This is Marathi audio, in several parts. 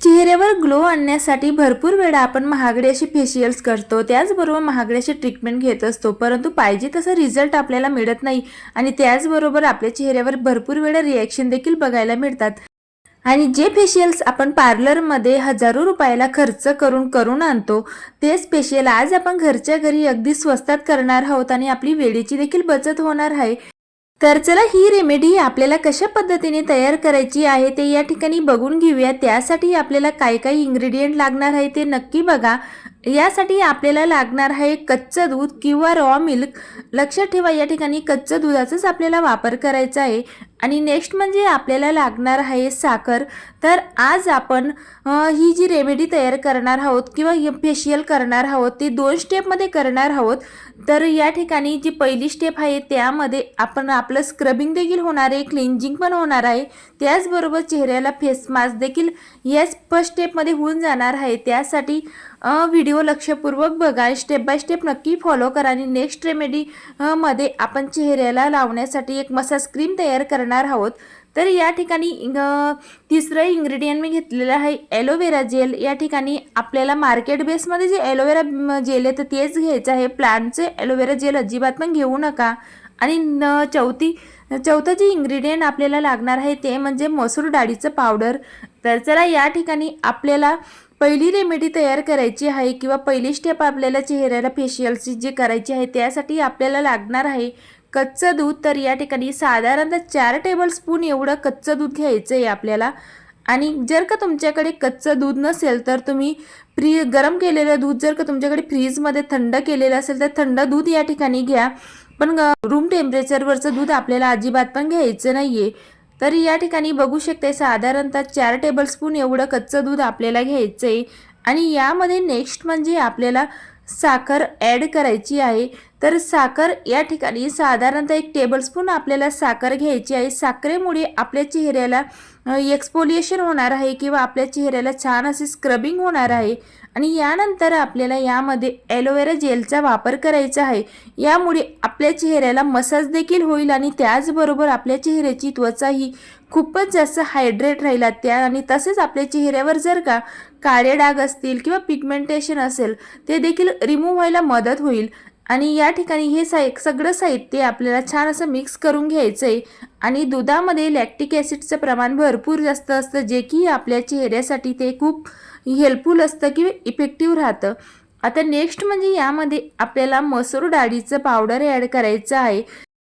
चेहऱ्यावर ग्लो आणण्यासाठी भरपूर वेळा आपण महागडे असे फेशियल्स करतो. त्याचबरोबर महागडे असे ट्रीटमेंट घेत असतो. परंतु पाहिजे तसा रिझल्ट आपल्याला मिळत नाही आणि त्याचबरोबर आपल्या चेहऱ्यावर भरपूर वेळा रिॲक्शन देखील बघायला मिळतात. आणि जे फेशियल्स आपण पार्लरमध्ये हजारो रुपयाला खर्च करून करून आणतो तेच फेशियल आज आपण घरच्या घरी अगदी स्वस्तात करणार आहोत आणि आपली वेळेची देखील बचत होणार आहे. तर चला ही रेमेडी आपल्याला कशा पद्धतीने तयार करायची आहे ते या ठिकाणी बघून घेऊया. त्यासाठी आपल्याला काय काय इंग्रेडियंट लागणार आहे ते नक्की बघा. यासाठी आपल्याला लागणार आहे कच्चं दूध किंवा रॉ मिल्क लक्षात ठेवा या ठिकाणी कच्चं दुधाचाच आपल्याला वापर करायचा आहे. आणि नेक्स्ट म्हणजे आपल्याला लागणार आहे साखर. तर आज आपण ही जी रेमेडी तयार करणार आहोत किंवा फेशियल करणार आहोत ते दोन स्टेपमध्ये करणार आहोत. तर या ठिकाणी जी पहिली स्टेप आहे त्यामध्ये आपण आपलं स्क्रबिंग देखील होणार आहे क्लिन्झिंग पण होणार आहे. त्याचबरोबर चेहऱ्याला फेस मास्क देखील याच फर्स्ट स्टेपमध्ये होऊन जाणार आहे. त्यासाठी व्हिडिओ लक्षपूर्वक बघा. स्टेप बाय स्टेप नक्की फॉलो करा. आणि नेक्स्ट रेमेडी मध्ये आपण चेहऱ्याला लावण्यासाठी एक मसाज क्रीम तयार करणार आहोत. तर या ठिकाणी तिसरं इंग्रेडियंट मी घेतलेलं आहे ॲलोवेरा जेल या ठिकाणी आपल्याला मार्केट बेसमध्ये जे ॲलोवेरा जेल आहे तर तेच घ्यायचं आहे. प्लांटचे ॲलोवेरा जेल अजिबात पण घेऊ नका. आणि न चौथी चौथं जे इंग्रेडियंट आपल्याला लागणार आहे ते म्हणजे मसूर डाळीचं पावडर तर चला या ठिकाणी आपल्याला पहिली रेमेडी तयार करायची आहे किंवा पहिली स्टेप आपल्याला चेहऱ्याला फेशियलची जी करायची आहे त्यासाठी आपल्याला लागणार आहे कच्चं दूध तर या ठिकाणी साधारणतः चार टेबलस्पून एवढं कच्चं दूध घ्यायचं आहे आपल्याला. आणि जर का तुमच्याकडे कच्चं दूध नसेल तर तुम्ही फ्री गरम केलेलं दूध जर का तुमच्याकडे फ्रीजमध्ये थंड केलेलं असेल तर थंड दूध या ठिकाणी घ्या. पण रूम टेम्परेचरवरचं दूध आपल्याला अजिबात पण घ्यायचं नाही आहे तर या ठिकाणी बघू शकते साधारणतः चार टेबलस्पून एवढं कच्चं दूध आपल्याला घ्यायचं आहे आणि यामध्ये नेक्स्ट म्हणजे आपल्याला साखर ॲड करायची आहे. तर साखर या ठिकाणी साधारणतः एक टेबलस्पून आपल्याला साखर घ्यायची आहे. साखरेमुळे आपल्या चेहऱ्याला एक्सपोलिएशन होणार आहे किंवा आपल्या चेहऱ्याला छान असे स्क्रबिंग होणार आहे. आणि यानंतर आपल्याला यामध्ये ॲलोवेरा जेलचा वापर करायचा आहे. यामुळे आपल्या चेहऱ्याला मसाज देखील होईल आणि त्याचबरोबर आपल्या चेहऱ्याची त्वचा ही खूपच जास्त हायड्रेट राहिला. त्या आणि तसेच आपल्या चेहऱ्यावर जर का काळे डाग असतील किंवा पिगमेंटेशन असेल ते देखील रिमूव्ह व्हायला मदत होईल. आणि या ठिकाणी हे साय सगळं साहित्य आपल्याला छान असं मिक्स करून घ्यायचं आहे आणि दुधामध्ये लॅक्टिक ॲसिडचं प्रमाण भरपूर जास्त असतं जे की आपल्या चेहऱ्यासाठी ते खूप हेल्पफुल असतं किंवा इफेक्टिव्ह राहतं. आता नेक्स्ट म्हणजे यामध्ये आपल्याला मसूर डाळीचं पावडर ॲड करायचं आहे.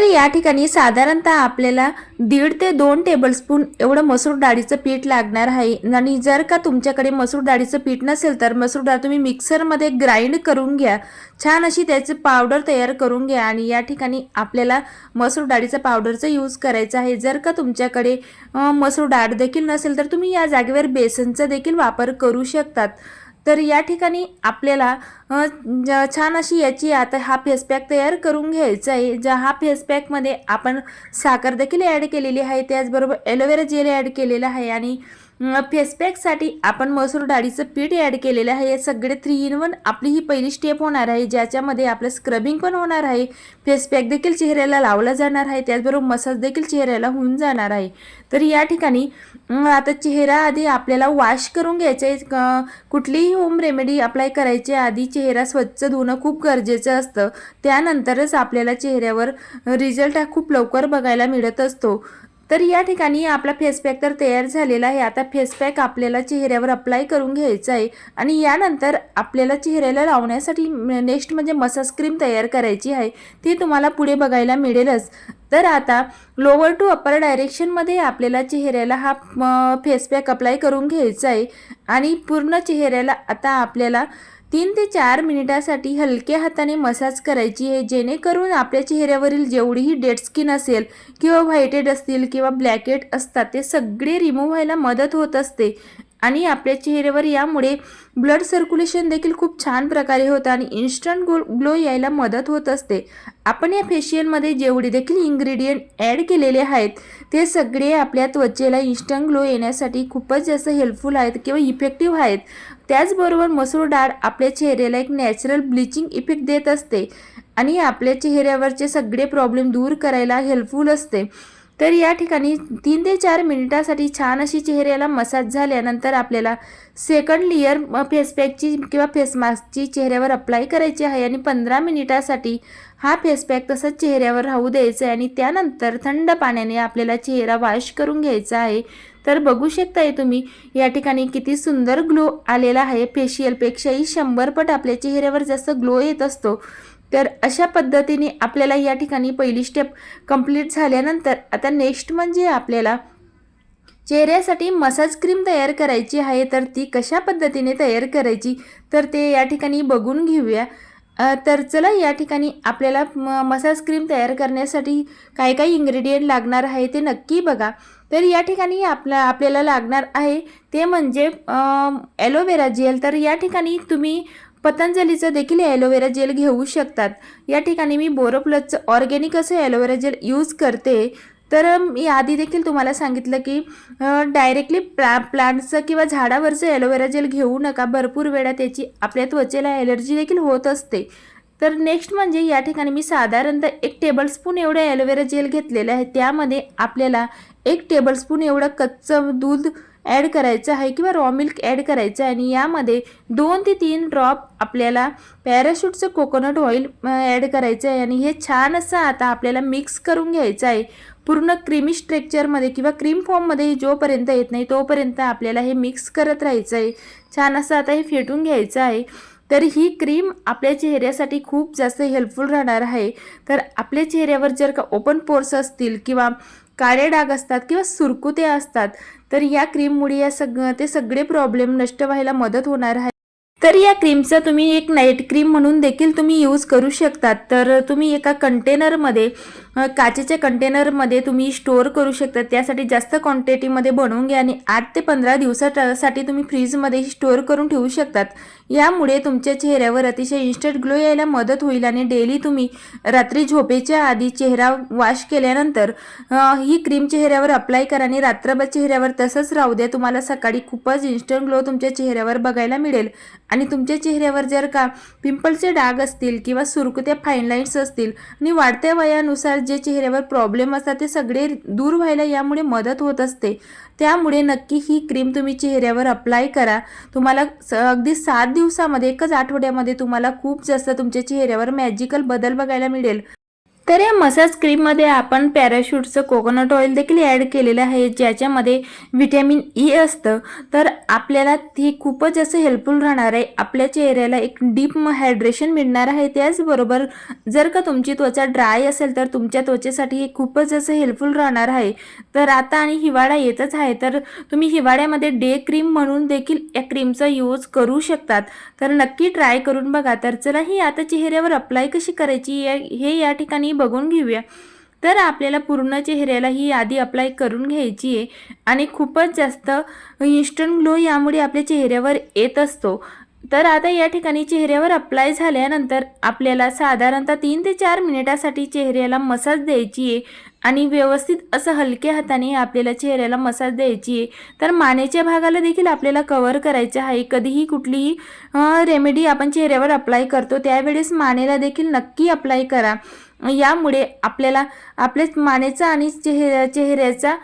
तर या ठिकाणी साधारणतः आपल्याला दीड ते दोन टेबलस्पून एवढं मसूर डाळीचं पीठ लागणार आहे. आणि जर का तुमच्याकडे मसूर डाळीचं पीठ नसेल तर मसूर डाळ तुम्ही मिक्सरमध्ये ग्राइंड करून घ्या. छान अशी त्याचं पावडर तयार करून घ्या आणि या ठिकाणी आपल्याला मसूर डाळीचं पावडरचा यूज करायचा आहे. जर का तुमच्याकडे मसूर डाळ देखील नसेल तर तुम्ही या जागेवर बेसनचा देखील वापर करू शकतात. तर या ठिकाणी आपल्याला ज- छान अशी याची आता हा फेसपॅक तयार करून घ्यायचा आहे. ज्या हा फेसपॅकमध्ये आपण साखर देखील ॲड केलेली आहे. त्याचबरोबर ॲलोवेरा जेल ॲड केलेला आहे. आणि फेसपॅकसाठी आपण मसूर डाळीचं पीठ ॲड केलेलं आहे. हे सगळे थ्री इन वन आपली ही पहिली स्टेप होणार आहे. ज्याच्यामध्ये आपलं स्क्रबिंग पण होणार आहे. फेसपॅक देखील चेहऱ्याला लावला जाणार आहे. त्याचबरोबर मसाज देखील चेहऱ्याला होऊन जाणार आहे. तर या ठिकाणी आता चेहरा आधी आपल्याला वॉश करून घ्यायचे आहे. कुठलीही होम रेमेडी अप्लाय करायच्या आधी चेहरा स्वच्छ धुणं खूप गरजेचं असतं. त्यानंतरच आपल्याला चेहऱ्यावर रिझल्ट हा खूप लवकर बघायला मिळत असतो. तर या ठिकाणी आपला फेस पॅक तर तयार झालेला आहे. आता फेस पॅक आपल्याला चेहऱ्यावर अप्लाय करून घ्यायचा आहे. आणि यानंतर आपल्याला चेहऱ्याला लावण्यासाठी नेक्स्ट म्हणजे मसाज क्रीम तयार करायची आहे. ती तुम्हाला पुढे बघायला मिळेलच. तर आता लोअर टू अप्पर डायरेक्शनमध्ये आपल्याला चेहऱ्याला हा फेस पॅक अप्लाय करून घ्यायचा आहे. आणि पूर्ण चेहऱ्याला आता आपल्याला तीन ते चार मिनिटासाठी हलक्या हाताने मसाज करायची आहे जेणेकरून आपल्या चेहऱ्यावरील जेवढीही डेड स्किन असेल किंवा व्हाईटेड असतील किंवा ब्लॅकेट असतात ते सगळे रिमूव्ह व्हायला मदत होत असते. आणि आपल्या चेहऱ्यावर यामुळे ब्लड सर्क्युलेशन देखील खूप छान प्रकारे होतं आणि इन्स्टंट ग्लो ग्लो यायला मदत होत असते. आपण या फेशियलमध्ये जेवढे देखील इन्ग्रेडियंट ॲड केलेले आहेत ते सगळे आपल्या त्वचेला इन्स्टंट ग्लो येण्यासाठी खूपच जास्त हेल्पफुल आहेत किंवा इफेक्टिव्ह आहेत. त्याचबरोबर मसूर डाळ आपल्या चेहऱ्याला एक नॅचरल ब्लिचिंग इफेक्ट देत असते आणि आपल्या चेहऱ्यावरचे सगळे प्रॉब्लेम दूर करायला हेल्पफुल असते. तर या ठिकाणी तीन ते चार मिनिटासाठी छान अशी चेहऱ्याला मसाज झाल्यानंतर आपल्याला सेकंड लेअर फेसपॅकची किंवा फेस मास्कची चेहऱ्यावर अप्लाय करायची आहे आणि पंधरा मिनिटासाठी हा फेस पॅक तसंच चेहऱ्यावर राहू द्यायचा आहे आणि त्यानंतर थंड पाण्याने आपल्याला चेहरा वॉश करून घ्यायचा आहे. तर बघू शकताय तुम्ही या ठिकाणी किती सुंदर ग्लो आलेला आहे. फेशियलपेक्षाही शंभर पट आपल्या चेहऱ्यावर जास्त ग्लो येत असतो. तर अशा पद्धतीने आपल्याला या ठिकाणी पहिली स्टेप कंप्लीट झाल्यानंतर आता नेक्स्ट म्हणजे आपल्याला चेहऱ्यासाठी मसाज क्रीम तयार करायची आहे तर ती कशा पद्धतीने तयार करायची तर ते या ठिकाणी बघून घेऊया. तर चला या ठिकाणी आपल्याला म मसाज क्रीम तयार करण्यासाठी काय काय इंग्रेडियंट लागणार आहे ते नक्की बघा. तर या ठिकाणी आपला आपल्याला लागणार आहे ते म्हणजे ॲलोवेरा जेल तर या ठिकाणी तुम्ही पतंजलीचं देखील ॲलोवेरा जेल घेऊ शकतात. या ठिकाणी मी बोरोप्लसचं ऑर्गॅनिक असं ॲलोवेरा जेल यूज करते. तर मी आधी देखील तुम्हाला सांगितलं की डायरेक्टली प्ला प्लांटचं किंवा झाडावरचं ॲलोवेरा जेल घेऊ नका. भरपूर वेळा त्याची आपल्या त्वचेला ॲलर्जी देखील होत असते. तर नेक्स्ट म्हणजे या ठिकाणी मी साधारणतः एक टेबलस्पून एवढं ॲलोवेरा जेल घेतलेलं आहे. त्यामध्ये आपल्याला एक टेबलस्पून एवढं कच्चं दूध ॲड करायचं आहे किंवा रॉ मिल्क ॲड करायचं आहे. आणि यामध्ये दोन ते तीन ड्रॉप आपल्याला पॅराशूटचं कोकोनट ऑइल ॲड करायचं आहे. आणि हे छान असं आता आपल्याला मिक्स करून घ्यायचं आहे. पूर्ण क्रीमी स्ट्रेक्चरमध्ये किंवा क्रीम फॉर्ममध्ये जोपर्यंत येत नाही तोपर्यंत आपल्याला हे मिक्स करत राहायचं आहे. छान असं आता हे फेटून घ्यायचं आहे. तर ही क्रीम आपल्या चेहऱ्यासाठी खूप जास्त हेल्पफुल राहणार आहे. तर आपल्या चेहऱ्यावर जर का ओपन पोर्स असतील किंवा काळे डाग असतात किंवा सुरकुते असतात तर या क्रीममुळे या सग ते सगळे प्रॉब्लेम नष्ट व्हायला मदत होणार आहे. तर या क्रीमचा तुम्ही एक नाईट क्रीम म्हणून देखील तुम्ही यूज करू शकतात. तर तुम्ही एका कंटेनरमध्ये काचेच्या कंटेनरमध्ये तुम्ही स्टोअर करू शकता त्यासाठी जास्त क्वांटिटीमध्ये बनवून घ्या आणि आठ ते पंधरा दिवसासाठी तुम्ही फ्रीजमध्ये स्टोअर करून ठेवू शकतात. यामुळे तुमच्या चेहऱ्यावर अतिशय इन्स्टंट ग्लो यायला मदत होईल आणि डेली तुम्ही रात्री झोपेच्या आधी चेहरा वॉश केल्यानंतर ही क्रीम चेहऱ्यावर अप्लाय करा आणि रात्रभर चेहऱ्यावर तसंच राहू द्या. तुम्हाला सकाळी खूपच इन्स्टंट ग्लो तुमच्या चेहऱ्यावर बघायला मिळेल. आणि तुमच्या चेहऱ्यावर जर का पिंपलचे डाग असतील किंवा सुरकुत्या फाईन लाईन्स असतील आणि वाढत्या वयानुसार जे चेहऱ्यावर प्रॉब्लेम असतात ते सगळे दूर व्हायला यामुळे मदत होत असते. त्यामुळे नक्की ही क्रीम तुम्ही चेहऱ्यावर अप्लाय करा. तुम्हाला स अगदी सात दिवसामध्ये एकच आठवड्यामध्ये तुम्हाला खूप जास्त तुमच्या चेहऱ्यावर मॅजिकल बदल बघायला मिळेल. तर या मसाज क्रीममध्ये आपण पॅराशूटचं कोकोनट ऑइल देखील ॲड केलेलं आहे ज्याच्यामध्ये व्हिटॅमिन ई असतं. तर आपल्याला ती खूपच असं हेल्पफुल राहणार आहे. आपल्या चेहऱ्याला एक डीप हायड्रेशन मिळणार आहे. त्याचबरोबर जर का तुमची त्वचा ड्राय असेल तर तुमच्या त्वचेसाठी हे खूपच असं हेल्पफुल राहणार आहे. तर आता आणि हिवाळा येतच आहे तर तुम्ही हिवाळ्यामध्ये डे क्रीम म्हणून देखील या क्रीमचा यूज करू शकतात. तर नक्की ट्राय करून बघा. तर चला ही आता चेहऱ्यावर अप्लाय कशी करायची या- हे या ठिकाणी बघून घेऊया. तर आपल्याला पूर्ण चेहऱ्याला ही आधी अप्लाय करून घ्यायची आहे आणि खूपच जास्त इन्स्टंट ग्लो यामुळे आपल्या चेहऱ्यावर येत असतो. तर आता या ठिकाणी चेहऱ्यावर अप्लाय झाल्यानंतर आपल्याला साधारणतः तीन ते चार मिनिटासाठी चेहऱ्याला मसाज द्यायची आहे आणि व्यवस्थित असं हलक्या हाताने आपल्याला चेहऱ्याला मसाज द्यायची आहे. तर मानेच्या भागाला देखील आपल्याला कवर करायचं आहे. कधीही कुठलीही रेमेडी आपण चेहऱ्यावर अप्लाय करतो त्यावेळेस मानेला देखील नक्की अप्लाय करा. यामुळे आपल्याला आपल्या मानेचा आणि चेहऱ्या चेहऱ्याचा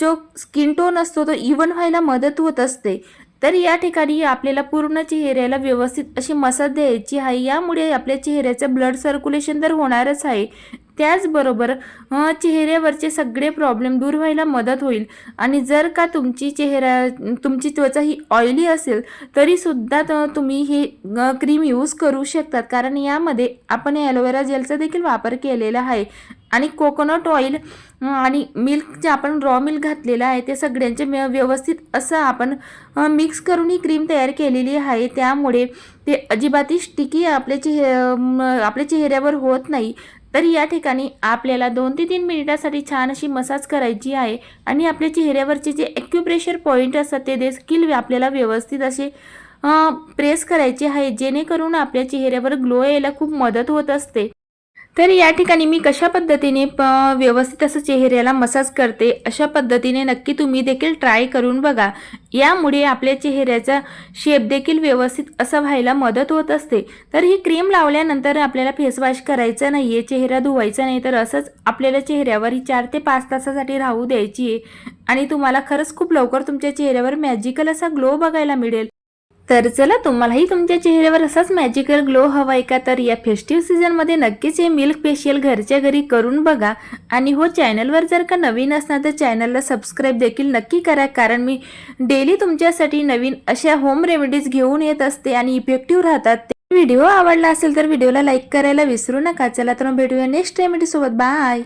जो स्किन टोन असतो तो इवन व्हायला मदत होत असते. तर या ठिकाणी आपल्याला पूर्ण चेहऱ्याला व्यवस्थित अशी मसाज द्यायची आहे. यामुळे आपल्या चेहऱ्याचं ब्लड सर्क्युलेशन तर होणारच आहे. त्याचबरोबर चेहऱ्यावरचे सगळे प्रॉब्लेम दूर व्हायला मदत होईल. आणि जर का तुमची चेहरा तुमची त्वचा ही ऑइली असेल तरीसुद्धा तुम्ही ही क्रीम यूज करू शकतात. कारण यामध्ये आपण ॲलोवेरा जेलचा देखील वापर केलेला आहे. आणि कोकोनट ऑइल आणि मिल्क जे आपण रॉ मिल्क घातलेलं आहे ते सगळ्यांचे व्यवस्थित असं आपण मिक्स करून ही क्रीम तयार केलेली आहे. त्यामुळे ते अजिबातही स्टिकी आपल्या चेह आपल्या चेहऱ्यावर होत नाही. तर या ठिकाणी आपल्याला दोन ते तीन मिनिटासाठी छान अशी मसाज करायची आहे आणि आपल्या चेहऱ्यावरचे जे ॲक्युप्रेशर पॉईंट असतात ते देखील आपल्याला व्यवस्थित असे प्रेस करायचे आहे जेणेकरून आपल्या चेहऱ्यावर ग्लो यायला खूप मदत होत असते. तर या ठिकाणी मी कशा पद्धतीने प व्यवस्थित असं चेहऱ्याला मसाज करते अशा पद्धतीने नक्की तुम्ही देखील ट्राय करून बघा. यामुळे आपल्या चेहऱ्याचा शेप देखील व्यवस्थित असा व्हायला मदत होत असते. तर ही क्रीम लावल्यानंतर आपल्याला फेस वॉश नाही आहे चेहरा धुवायचा नाही तर असंच आपल्याला चेहऱ्यावर ही चार ते पाच तासासाठी राहू द्यायची आहे. आणि तुम्हाला खरंच खूप लवकर तुमच्या चेहऱ्यावर मॅजिकल असा ग्लो बघायला मिळेल. तर चला तुम्हालाही तुमच्या चेहऱ्यावर असाच मॅजिकल ग्लो हवाय का? तर या फेस्टिव्ह सीझनमध्ये नक्कीच हे मिल्क फेशियल घरच्या घरी करून बघा. आणि हो चॅनलवर जर का नवीन असणार तर चॅनलला सबस्क्राईब देखील नक्की करा. कारण मी डेली तुमच्यासाठी नवीन अशा होम रेमेडीज घेऊन येत असते आणि इफेक्टिव्ह राहतात. व्हिडिओ आवडला असेल तर व्हिडिओला लाईक करायला विसरू नका. चला तर मग भेटूया नेक्स्ट रेमेडीसोबत बाय